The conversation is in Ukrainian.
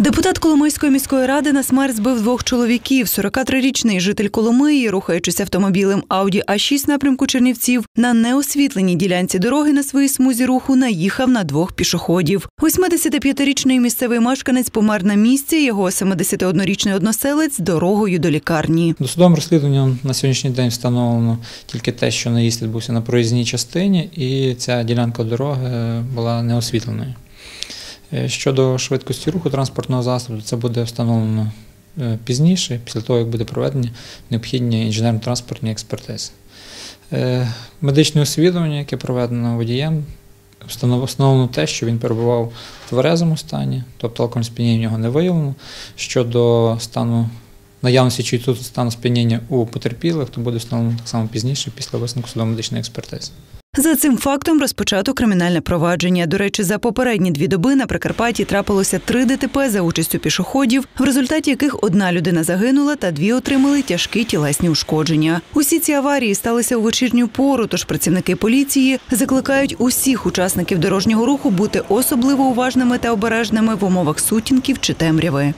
Депутат Коломийської міської ради на смерть збив двох чоловіків. 43-річний житель Коломиї, рухаючись автомобілем Audi А6 напрямку Чернівців, на неосвітленій ділянці дороги на своїй смузі руху наїхав на двох пішоходів. 85-річний місцевий мешканець помер на місці. Його 71-річний односелець дорогою до лікарні. Досудовим розслідуванням на сьогоднішній день встановлено тільки те, що наїзд відбувся на проїзній частині, і ця ділянка дороги була неосвітленою. Е, Щодо швидкості руху транспортного засобу, це буде встановлено е, пізніше, після того, як буде проведені необхідні інженерно-транспортні експертизи. Е, Медичне освідування, яке проведено водієм, встановлено те, що він перебував в тверезому стані, тобто алкогольне сп'яніння в нього не виявлено. Щодо стану наявності чи тут стану сп'яніння у потерпілих, то буде встановлено так само пізніше, після висновку судово-медичної експертизи. За цим фактом розпочато кримінальне провадження. До речі, за попередні дві доби на Прикарпатті трапилося три ДТП за участю пішоходів, в результаті яких одна людина загинула та дві отримали тяжкі тілесні ушкодження. Усі ці аварії сталися у вечірню пору, тож працівники поліції закликають усіх учасників дорожнього руху бути особливо уважними та обережними в умовах сутінків чи темряви.